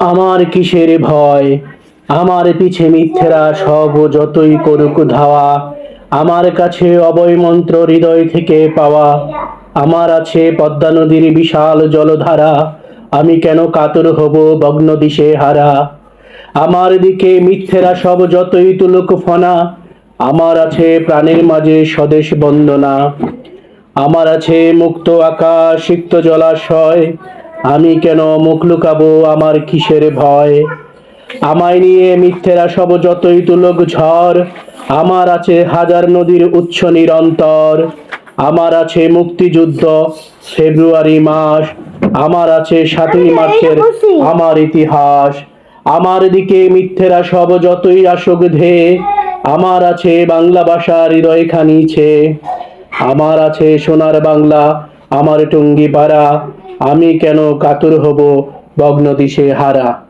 আমার কিসের ভয়? আমার পিছে মিথ্যেরা সব যতই করুক ধাওয়া, আমার কাছে অবয় মন্ত্র হৃদয় থেকে পাওয়া, আমার আছে পদ্মা নদীর বিশাল জলধারা, আমি কেন কাতর হব ভগ্ন দিশে হারা? আমার দিকে মিথ্যেরা সব যতই তুলুক ফনা, আমার আছে প্রাণের মাঝে স্বদেশ বন্দনা, আমার আছে মুক্ত আকাশ, সিক্ত জলাশয় আমি কেন মুখ লুকাবো আমার কিসের ভয়? আমায় নিয়ে মিথ্যেরা সব যতই তুলক ঝড় আমার আছে হাজার নদীর উচ্চ নিরন্তর। আমার আছে মুক্তিযুদ্ধ ফেব্রুয়ারি মাস আমার আছে সাতই মার্চের আমার ইতিহাস। আমার দিকে মিথ্যেরা সব যতই আসুক ধে আমার আছে বাংলা ভাষার হৃদয় খানিছে আমার আছে সোনার বাংলা আমার টুঙ্গি পাড়া আমি কেন কাতর হব ভগ্ন দিশে হারা?